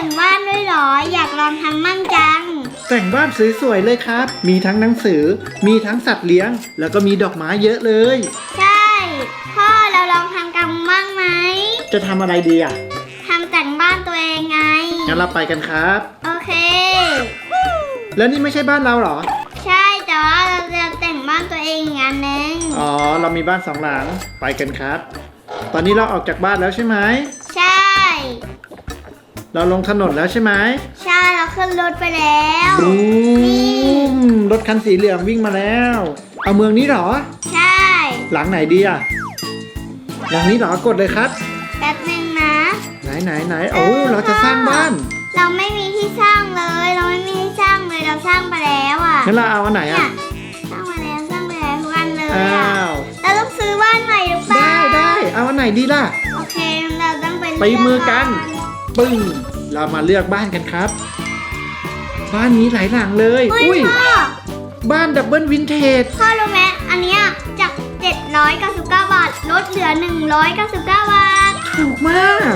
แต่งบ้านด้วยเหรอ อยากลองทำมั่งจัง แต่งบ้านสวยๆเลยครับ มีทั้งหนังสือ มีทั้งสัตว์เลี้ยง แล้วก็มีดอกไม้เยอะเลย ใช่ พ่อเราลองทำกันมั่งไหมจะทำอะไรดีอะ ทำแต่งบ้านตัวเองไง งั้นเราไปกันครับ โอเค แล้วนี่ไม่ใช่บ้านเราเหรอ ใช่แต่ว่าเราจะแต่งบ้านตัวเองอีกอันหนึง อ๋อ เรามีบ้านสองหลัง ไปกันครับ ตอนนี้เราออกจากบ้านแล้วใช่ไหม ใช่ เราลงถนนแล้วใช่ไหมใช่เราขึ้นรถไปแล้วบูมรถคันสีเหลืองวิ่งมาแล้ว เอาเมืองนี้เหรอ ใช่ หลังไหนดีอะหลังนี้เหรอกดเลยครับ แป๊บนึงนะ ไหนไหนไหนโอ้เราจะสร้างบ้าน เราไม่มีที่สร้างเลย เราไม่มีที่สร้างเลยเราสร้างไปแล้วอะงั้นเราเอาอันไหนเนี่ยอะสร้างมาแล้วสร้างไปแล้วทุกอันเลยอ้าอะวเราต้องซื้อบ้านใหม่หรือเปล่าได้ได้เอาอันไหนดีล่ะโอเคเราต้องไปไปมือกัน ปึ้งเรามาเลือกบ้านกันครับ บ้านนี้หลายหลังเลยเฮ้ยอุ้ยพ่อบ้านดับเบิลวินเทจพ่อรู้ไหมอันเนี้ยจาก 799 บาท ลดเหลือ 199 บาท ถูกมาก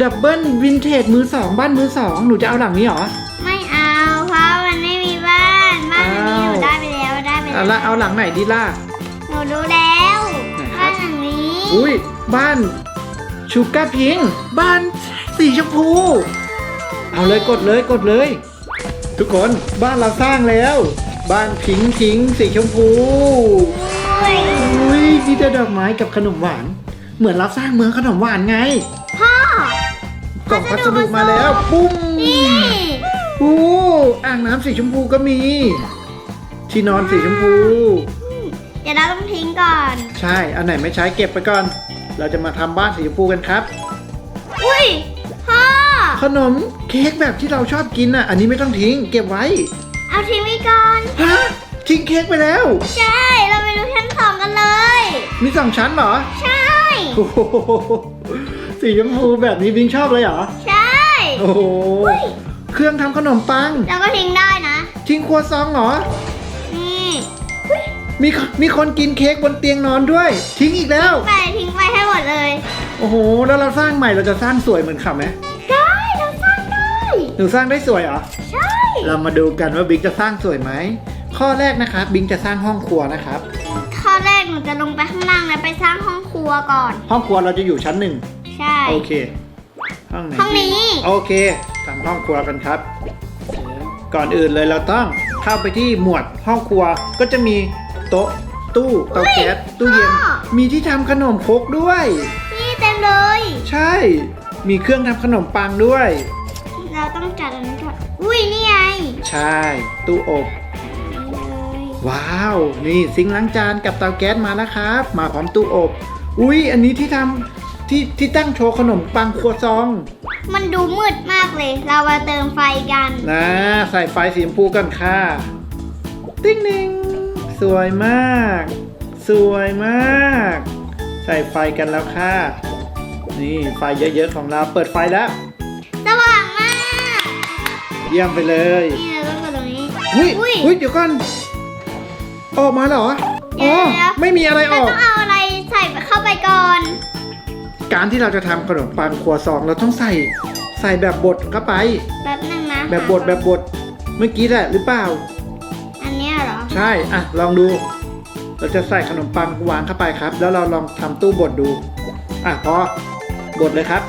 ดับเบิลวินเทจมือสองบ้านมือสองหนูจะเอาหลังนี้เหรอไม่เอาเพราะมันไม่มีบ้านบ้านอันนี้หนูได้ไปแล้วได้ไปเอาแล้ละวเอาหลังไหนดีล่ะ หนูรู้แล้วไหนครับบ้านหลังนี้ อุ้ยบ้านชูการ์พิงค์บ้าน สีชมพู เอาเลยกดเลยกดเลย ทุกคนบ้านเราสร้างแล้ว บ้านพิงค์พิงค์สีชมพูอุ้ยอุ้ยมีแต่ดอกไม้กับขนมหวาน เหมือนเราสร้างเมืองขนมหวานไงพ่อกล่องพัสดุมาแล้ว ปุ้มนี่อู้อ่างน้ำสีชมพูก็มี ที่นอนสีชมพู เดี๋ยวเราต้องทิ้งก่อน ใช่ อันไหนไม่ใช้เก็บไปก่อน เราจะมาทำบ้านสีชมพูกันครับ อุ้ยพ่อ ขนมเค้กแบบที่เราชอบกินอะ อันนี้ไม่ต้องทิ้ง เก็บไว้ เอาทิ้งไว้ก่อน ฮะ ทิ้งเค้กไปแล้ว ใช่ เราไปดูชั้นสองกันเลย มีสองชั้นเหรอใช่ โอ้โหสีชมพูแบบนี้บิงชอบเลยเหรอ ใช่โอ้โห เครื่องทำขนมปัง แล้วก็ทิ้งได้นะ ทิ้งครัวซองเหรอ นี่มีมีคนกินเค้กบนเตียงนอนด้วย ทิ้งอีกแล้ว ไปทิ้งไปให้หมดเลย โอ้โห แล้วเราสร้างใหม่เราจะสร้างสวยเหมือนเขาไหม หนูสร้างได้สวยเหรอ ใช่ เรามาดูกันว่าบิ๊กจะสร้างสวยไหม ข้อแรกนะครับบิ๊กจะสร้างห้องครัวนะครับ ข้อแรกหนูจะลงไปข้างล่างแล้วไปสร้างห้องครัวก่อน ห้องครัวเราจะอยู่ชั้นหนึ่ง ใช่ โอเค ห้องไหนห้องนี้ โอเคทำห้องครัวกันครับ ก่อนอื่นเลยเราต้องเข้าไปที่หมวดห้องครัวก็จะมีโต๊ะตู้เตาแก๊สตู้เย็นมีที่ทำขนมครกด้วย นี่เต็มเลย ใช่ มีเครื่องทำขนมปังด้วยเรา ต้องจัดอันนี้ก่อนอุ้ยนี่ไงใช่ ตู้อบ นี่เลยว้าว นี่ซิงค์ล้างจานกับเตาแก๊สมาแล้วครับ มาพร้อมตู้อบ อุ้ยอันนี้ที่ทำที่ที่ตั้งโชว์ขนมปังครัวซองมันดูมืดมากเลย เรามาเติมไฟกัน นะใส่ไฟสีชมพูกันค่ะ ติ๊งนิงสวยมาก สวยมาก ใส่ไฟกันแล้วค่ะ นี่ไฟเยอะๆของเราเปิดไฟแล้วสว่างมาก เยี่ยมไปเลยนี่เราต้องกดตรงนี้อุ้ยอุ้ยอุ้ยเดี๋ยวก่อนออกมาเหรอเดี๋อ๋ยวอเดี๋ยวไม่มีอะไรอเราอก ต้องเอาอะไรใส่เข้าไปก่อน การที่เราจะทำขนมปังครัวซองเราต้องใส่ใส่แบบบดเข้าไปแบบนึงนะแบบบดแบบบดเมื่อกี้แหละหรือเปล่า อันเนี้ยเหรอ ใช่ อะ ลองดู เราจะใส่ขนมปังวางเข้าไปครับ แล้วเราลองทำตู้บดดู อะพอบดเลยครับ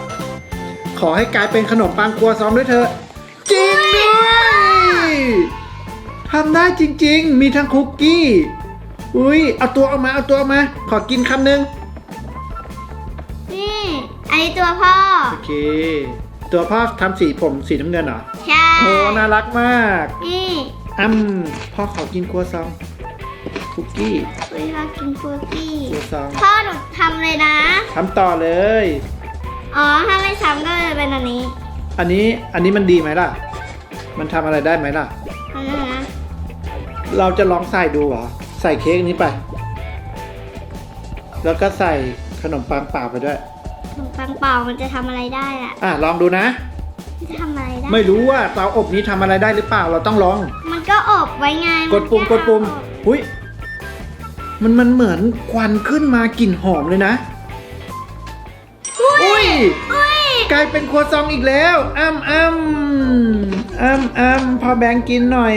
ขอให้กลายเป็นขนมปังครัวซองด้วยเถอะจริ งด้วยทำได้จริง ๆ มีทั้งคุกกี้ อุ้ยเอาตัวออกมาเอาตัวออกมา ขอกินคำหนึ่งนี่อันนี้ตัวพ่อ โอเค ตัวพ่อทำสีผมสีน้ำเงินเหรอใช่โอ้น่ารักมาก นี่อืมพ่อขอกินครัวซองคุกกี้คุยพ่อกินคุกกี้ครัวซองพ่อหนูทำเลยนะทำต่อเลย อ๋อถ้าไม่ทำก็จะเป็นอันนี้ อันนี้อันนี้มันดีไหมล่ะ มันทำอะไรได้ไหมล่ะอันนั้นนะเราจะลองใส่ดูเหรอ ใส่เค้กนี้ไป แล้วก็ใส่ขนมปังเปล่าไปด้วย ขนมปังเปล่ามันจะทำอะไรได้อะอะลองดูนะ มันจะทำอะไรได้ ไม่รู้ว่าเตาอบนี้ทำอะไรได้หรือเปล่า เราต้องลอง มันก็อบไว้ไงกดปุ่มนกดปุ่มหุยมันมันเหมือนควันขึ้นมากลิ่นหอมเลยนะ อุ้อุ้ยยอุ้ย กลายเป็นครัวซองอีกแล้ว อ้ำอ้ำ อ้ำอ้ำพอแบงค์กินหน่อย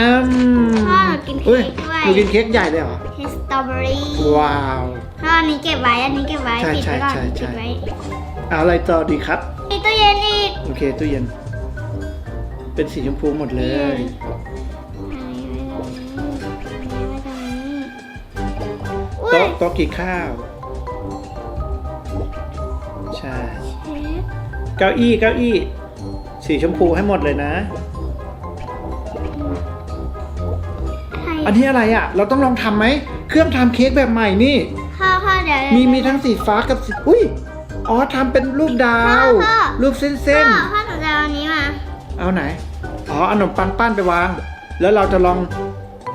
อ้ำพ่อกินเค้เฮ้ยกด้วยหนูกินเค้กใหญ่เลยเหรอเค้กสตรอเบอรี่ว้าวพ่ออันนี้เก็บไว้อันนี้เก็บไว้ใช่ปิดไว้ก่อนใช่ใช่ปิดไว้เอาอะไรต่อดีครับมีตู้เย็นอีกโอเคตู้เย็น เป็นสีชมพูหมดเลยอันนี้ไว้ตรงนี้อันนี้ไว้ตรงนี้อุ้ยโต๊ะโต๊ะกินข้าวใช่เค้กเก้าอี้เก้าอี้ สีชมพูให้หมดเลยนะไข่อันนี้อะไรอะ เราต้องลองทำไหม เครื่องทำเค้กแบบใหม่นี่ พ่อพ่อเดี๋ยวมีมีทั้งสีฟ้ากับสีอุ้ย อ๋อทำเป็นรูปดาวพ่อพ่อรูปเส้นพ่เส้นอพ่อหนูจะเอาอันนี้มาเอาไหน อ๋อเอาขนมปังปั้นไปวาง แล้วเราจะลอง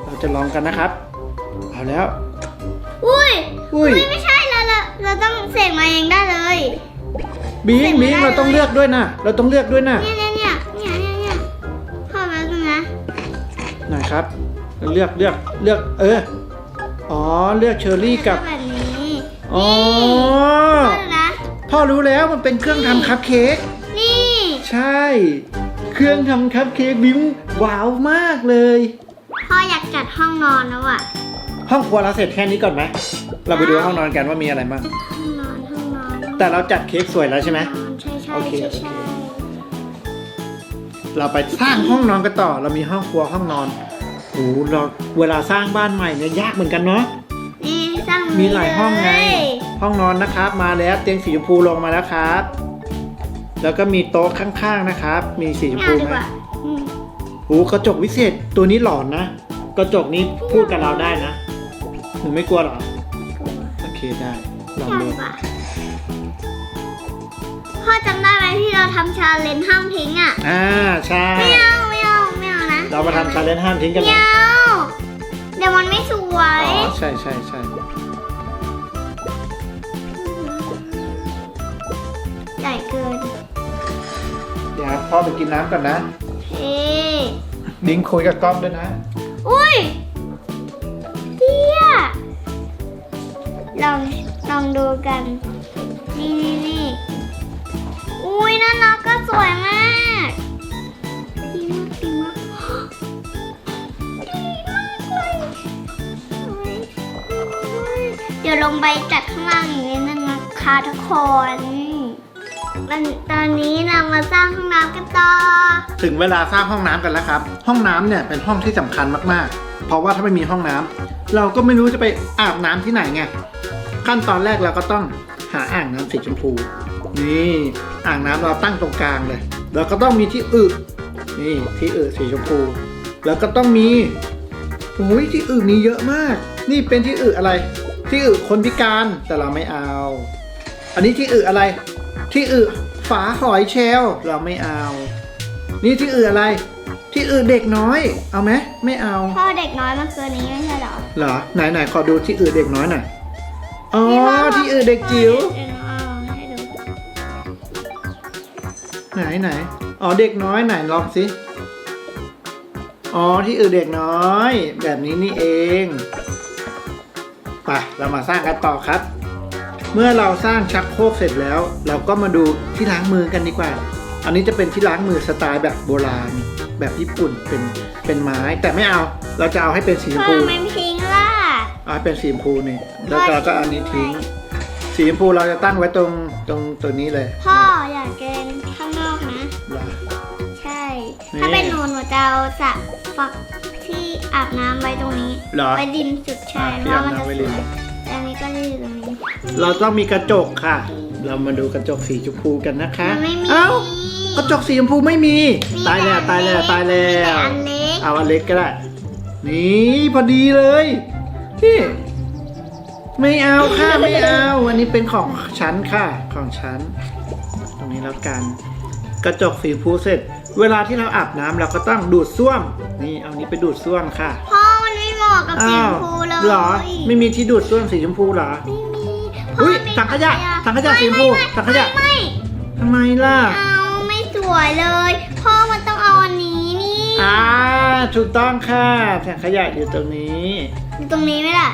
เราจะลองกันนะครับ เอาแล้ว อุ้ยอุ้ย ไม่ใช่เราเราเราต้องเสกมาเองได้เลย บิงเสร็จไม่บิงได้เราต้องเลยเลือกด้วยนะ เราต้องเลือกด้วยนะ เนี่ยเไหนครับ เลือกเลือกเลือกเออ อ๋อเลือกเชอร์รี่กับ แบบนี้อ๋อพ่อดูนะพ่อรู้แล้วมันเป็นเครื่องทำคัพเค้ก นี่ ใช่ เครื่องทำคัพเค้กบิงว้าวมากเลย พ่ออยากจัดห้องนอนแล้วอะ ห้องครัวเราเสร็จแค่นี้ก่อนไหม เราไปดูห้องนอนกันว่ามีอะไรบ้าง ห้องนอนห้องนอนห้องนอนแต่เราจัดเค้กสวยแล้วใช่ไหม ใช่ใช่โอเคใช่โอเค ใช่ เราไปสร้างห้องนอนกันต่อ เรามีห้องครัวห้องนอนโอ้โหเราเวลาสร้างบ้านใหม่เนี่ยยากเหมือนกันเนาะนี่สร้างมีหลายห้องไงเลยห้องนอนนะครับ มาแล้วเตียงสีชมพูลงมาแล้วครับ แล้วก็มีโต๊ะข้างๆนะครับ มีสีชมไม่พูเอาดีไหกมว่าอืมโอ้กระจกวิเศษตัวนี้หลอนนะ กระจกนี้พูดกับเราได้นะหนูไม่กลัวเหรอ โอเคได้ลองไม่เอาดู ชาเลนจ์ห้ามทิ้งอะอ่าใช่ไม่เอาไม่เอาไม่เอานะเรามาทำชาเลนจ์ห้ามทิ้งกันไม่นะเอาเดี๋ยวมันไม่สวอ๋ย อใช่ใช่ใช่ใหญ่เกินเดี๋ยวพ่อไปกินน้ำก่อนนะ เฮ้บิงคุยกับก๊อฟด้วยนะอุ้ยเตี้ยลองลองดูกัน นี่นี่นี่อุ้ยน่ารักก็ สวยมากดีมากดีมากดีมากเลยอุ๊ยอุ๊ยเดี๋ยวลงไปจัดข้างล่างอีกนิดนึงนะคะทุกคนมันตอนนี้เรามาสร้างห้องน้ำกันต่อถึงเวลาสร้างห้องน้ำกันแล้วครับ ห้องน้ำเนี่ยเป็นห้องที่สำคัญมากๆ เพราะว่าถ้าไม่มีห้องน้ำเราก็ไม่รู้จะไปอาบน้ำที่ไหนไงขั้นตอนแรกเราก็ต้องหาอ่างน้ำสีชมพู นี่อ่างน้ำเราตั้งตรงกลางเลย แล้วก็ต้องมีที่อึนี่ที่อึสีชมพู แล้วก็ต้องมีโอ้ยที่อึมีเยอะมาก นี่เป็นที่อึอะไร ที่อึคนพิการแต่เราไม่เอา อันนี้ที่อึอะไร ที่อึฝาหอยเชลลเราไม่เอา นี่ที่อึอะไร ที่อึเด็กน้อย เอาไหมไม่เอาพ่อเด็กน้อยมันคืออันนี้ไม่ใช่เหรอเหรอไหนไหนขอดูที่อึเด็กน้อยหน่อยอ๋อนี่พ่ที่อึเด็กจิ๋ว ไหนไหนอ๋อเด็กน้อยไหนลองสิอ๋อที่อึเด็กน้อย แบบนี้นี่เองไปเรามาสร้างกันต่อครับ เมื่อเราสร้างชักโครกเสร็จแล้ว เราก็มาดูที่ล้างมือกันดีกว่า อันนี้จะเป็นที่ล้างมือสไตล์แบบโบราณ แบบญี่ปุ่นเป็นเป็นไม้แต่ไม่เอาเราจะเอาให้เป็นสีชมพ่อพูทำไมไม่ทิ้งล่ะเอาให้เป็นสีชมพูนี่แล้วเราก็เอาอันนี้ทิ้ง สีชมพูเราจะตั้งไว้ตรงตรงตัวนี้เลยพ่ออยากเกณฑ์ข้างนอกนะ เหรอ ใช่ นี่ถ้าเป็นหนูหนูจะเอาสระฝักที่อาบน้ำไว้ตรงนี้เหรอไว้ริมสุดใช่อะเพที่ราะอาบมันจะน้ำไว้สริวมยแต่อันนี้ก็จะอยู่ตรงนี้ เราต้องมีกระจกค่ะ เรามาดูกระจกสีชมพูกันนะคะมันไม่มี เอ้ากระจกสีชมพูไม่มี ตายแล้วตายแล้วตายแล้มีแต่วอันเล็กเอาอันเล็กก็ได้ นี่พอดีเลย นี่ ไม่เอาค่ะไม่เอาอันนี้เป็นของฉันค่ะ ของฉัน ตรงนี้แล้วกัน กระจกสีชมพูเสร็จ เวลาที่เราอาบน้ำเราก็ต้องดูดซ่วม นี่เอานี้ไปดูดซ่วมค่ะพ่อมันไม่เหมาะกับสีอ้าชวมพูเลยเหรอ ไม่มีที่ดูดซ่วมสีชมพูเหรอไม่มีอุ๊ยพ่อมีถังขยะถังขยะสีชมพูไไถังขยะไม่ทำไมล่ะไม่เอาไม่สวยเลย พ่อมันต้องเอาอันนี้นี่อ่าถูกต้องค่ะถังขยะอยู่ตรงนี้อยู่ตรงนี้ไหมล่ะ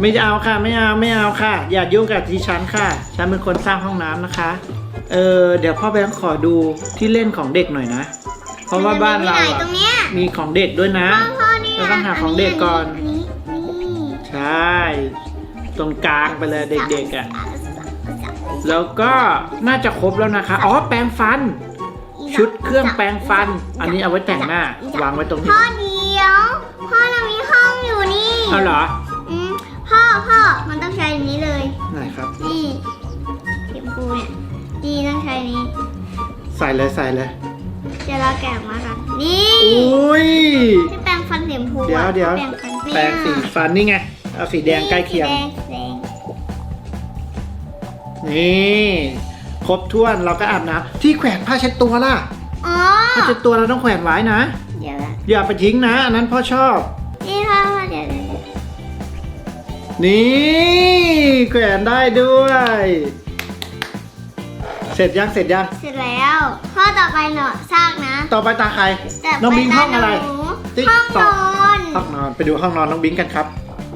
ไม่เอาค่ะ ไม่เอาไม่เอาค่ะ อย่ายุ่งกับดิฉันค่ะ ฉันเป็นคนสร้างห้องน้ำนะคะ เออเดี๋ยวพ่อแบงค์ขอดูที่เล่นของเด็กหน่อยนะ เพราะว่าบ้านเรามัจะมีที่ไหอะตรงเนี้ยมีของเด็กด้วยนะ พ่อพ่อนี่เราต้องหาของเด็กก่อนอันนี้นี่ใช่ ตรงกลางไปเลยเด็กๆอะ แล้วก็น่าจะครบแล้วนะคะ อ๋อแปรงฟัน ชุดเครื่องแปรงฟัน อันนี้เอาไว้แต่งหน้า วางไว้ตรงนี้พ่อเดียว พ่อเรามีห้องอยู่นี่ เอาเหรออืม พ่อพ่อมันต้องใช้อันนี้เลย ไหนครับ นี่เข็มพูเนี่ยนี่ต้องใช้นี้ ใส่เลยใส่เลยเดี๋ยวเราแกะออกมากันนี่อุ้ย ที่แปรงฟันเข็มพูเดี๋ยวอะเดี๋ยวที่แปรงฟันแปรงสีฟันนี่ไงเอาสีแดงใกล้เคียงสีแดงสีแดงนี่ครบถ้วนเราก็อาบน้ำที่แขวนผ้าเช็ดตัวล่ะอ๋อผ้าเช็ดตัวเราต้องแขวนไว้นะ เดี๋ยวละอย่าไปทิ้งนะอันนั้นพ่อชอบ นี่แขวนได้ด้วย เสร็จยังเสร็จยัง เสร็จแล้ว ข้อต่อไปเนาะซากนะ ต่อไปตาใคร แต่น้องบิงปห้องอะไรหนูติ๊กห้องต๊นอกอน ห้องนอนไปดูห้องนอนน้องบิงกันครับ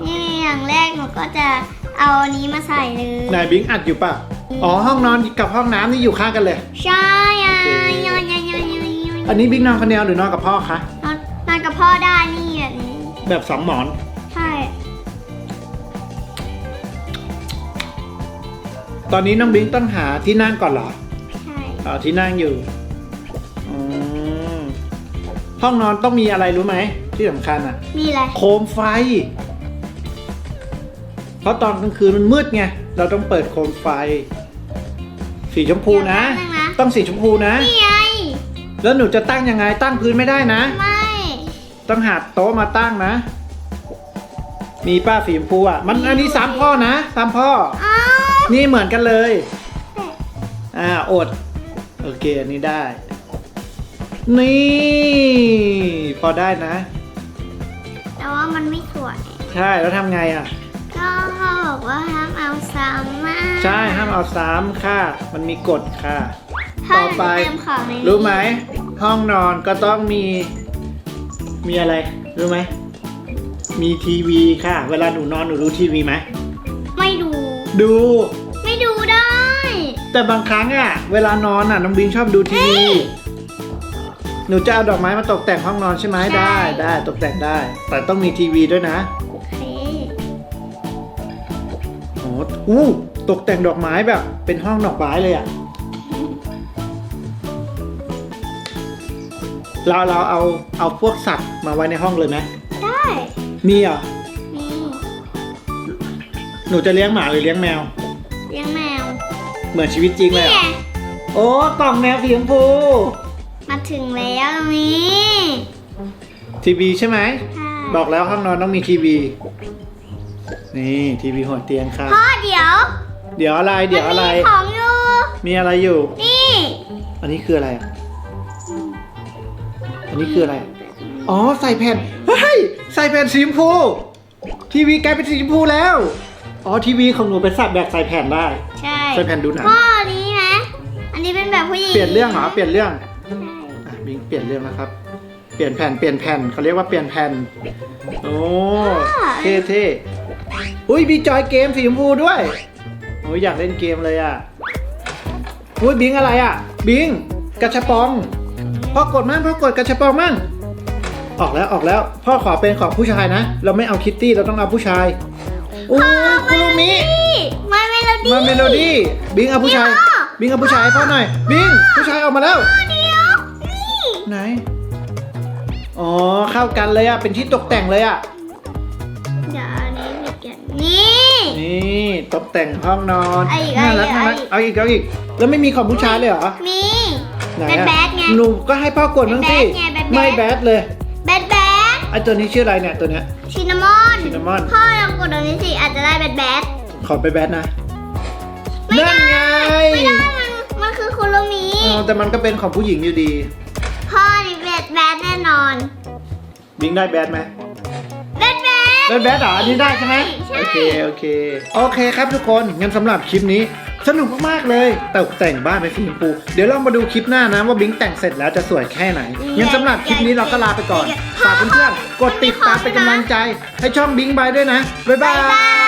นี่อย่างแรกหนูก็จะเอาอันนี้มาใส่เลยนายบิงอัดอยู่ป่ะอ๋อห้องนอนกับห้องน้ำนี่อยู่ข้างกันเลย ใช่อะโอเคยอนยอนยอนยอนยอนอันนี้บิงนอนคนเดียวหรือนอนกับพ่อคะนอนนอนกับพ่อได้นี่แบบนี้ แบบสองหมอน ตอนนี้น้องบิงต้องหาที่นั่งก่อนเหรอใช่เอาที่นั่งอยู่อืมห้องนอนต้องมีอะไรรู้ไหม ที่สำคัญอะ มีอะไร โคมไฟ เพราะตอนกลางคืนมันมืดไง เราต้องเปิดโคมไฟ สีชมพูนะ เดี๋ยวแป๊บนึงนะ ต้องสีชมพูนะ นี่ไง แล้วหนูจะตั้งยังไง ตั้งพื้นไม่ได้นะ ไม่ ต้องหาโต๊ะมาตั้งนะ มีป้าสีชมพูอะ มันอันนี้สามพ่อนะสามพ่อ อ้าว นี่เหมือนกันเลยแต่อ่า อด โอเค อันนี้ได้ นี่ พอได้นะ แต่ว่ามันไม่สวย ใช่ แล้วทำไงอะ ก็เขาบอกว่าห้ามเอาซ้ำมาใช่ ห้ามเอาซ้ำค่ะ มันมีกฎค่ะถ้าต่อไปเติมของในนี้รู้ไหม ห้องนอนก็ต้องมี มีอะไร รู้ไหม มีทีวีค่ะ เวลาหนูนอนหนูดูทีวีไหมไม่ ดูดู ไม่ดูได้ แต่บางครั้งอะ เวลานอนอะน้องบิงชอบดูทีวี หนูจะเอาดอกไม้มาตกแต่งห้องนอนใช่ไหมใช่ ได้ได้ตกแต่งได้ แต่ต้องมีทีวีด้วยนะโอเคโอ้โหอู้ตกแต่งดอกไม้แบบ เป็นห้องดอกไม้เลยอะ เราเราเอาเอาพวกสัตว์มาไว้ในห้องเลยไหมได้ มีเหรอะมี หนูจะเลี้ยงหมาหรือเลี้ยงแมว เลี้ยงแมวเหมือนชีวิตจริงเลยนี่เหรไงอโอ้กล่องแมวสีชมพูมาถึงแล้วตรงนี้ทีวีใช่ไหม ค่ะบอกแล้วห้องนอนต้องมีทีวี นี่ทีวีหัวเตียงค่ะ พ่อเดี๋ยวเดี๋ยวอะไรเดี๋ยวอะไรมันมีของอยู่มีอะไรอยู่ นี่อันนี้คืออะไรอะอันนี้คืออะไร อ๋อใส่แผ่น เฮ้ย ใส่แผ่นสีชมพู ทีวีกลายเป็นสีชมพูแล้ว อ๋อทีวีของหนูเป็นสับแบบใส่แผ่นได้ ใช่ใส่แผ่นดูหนังพ่อนี้ไหมอันนี้เป็นแบบผู้หญิงเปลี่ยนเรื่องเหรอเปลี่ยนเรื่องใช่อะบิงเปลี่ยนเรื่องนะครับ เปลี่ยนแผ่นเปลี่ยนแผ่นเขาเรียกว่าเปลี่ยนแผ่นโอ้เท่เท่อุ้ยมีจอยเกมสีชมพูด้วยโอ้ยอยากเล่นเกมเลยอะอุ้ยบิงอะไรอะ บิงกระชับปองพ่อกดมั่งพ่อกดกระชับปองมั่งออกแล้วออกแล้ว พ่อขอเป็นของผู้ชายนะ เราไม่เอาคิตตี้เราต้องเอาผู้ชาย โอ้ยคุรุมินี่มาเมโลดี้มาเมโลดี้บิงเอาผู้ชายเดี๋ยวบิงเอาผู้ชายให้พ่อหน่อย บิงผู้ชายออกมาแล้วเดี๋ยวนี่ไหน อ๋อเข้ากันเลยอะ เป็นที่ตกแต่งเลยอะเดี๋ยวอันนี้มีเกี่ยวนี่นี่ตกแต่งห้องนอนเอาอีกน่ารักเอาน่าอีรักกเอาอีกเอาอีก แล้วไม่มีของผู้ชายเลยเหรอมี ไหนเป็นอะแบดไง หนูก็ให้พ่อกดบ้างสิเป็นแบดไงเป็นแบด ไม่แบดเลยแบดแบดไอตัวนี้ชื่ออะไรเนี่ยตัวเนี้ย ชินนามอนซินนามอนพ่อลองก ดตรงนี้สิอาจจะได้แบดแบดขอไปแบดนะไม่ได้นั่นไงไม่ได้มันมันคือคุโรมิอ๋อแต่มันก็เป็นของผู้หญิงอยู่ดี พ่อนี่แบดแบดแน่นอนบิงได้แบดไหม แบดแบด ได้แบดเหรออันนี้ได้ใช่ไหมใช่ โอเค โอเค โอเคครับทุกคน งั้นสำหรับคลิปนี้ สนุกมากๆเลยแต่แต่งบ้านเป็นสีชมพู เดี๋ยวเรามาดูคลิปหน้านะว่าบิงแต่งเสร็จแล้วจะสวยแค่ไหนงั้นสำหรับคลิปนี้เราก็ลาไปก่อน ฝากเพื่อนๆกดติดตามเป็นกำลังใจ ให้ช่องบิงบายด้วยนะ บ๊ายบาบ๊ายบายย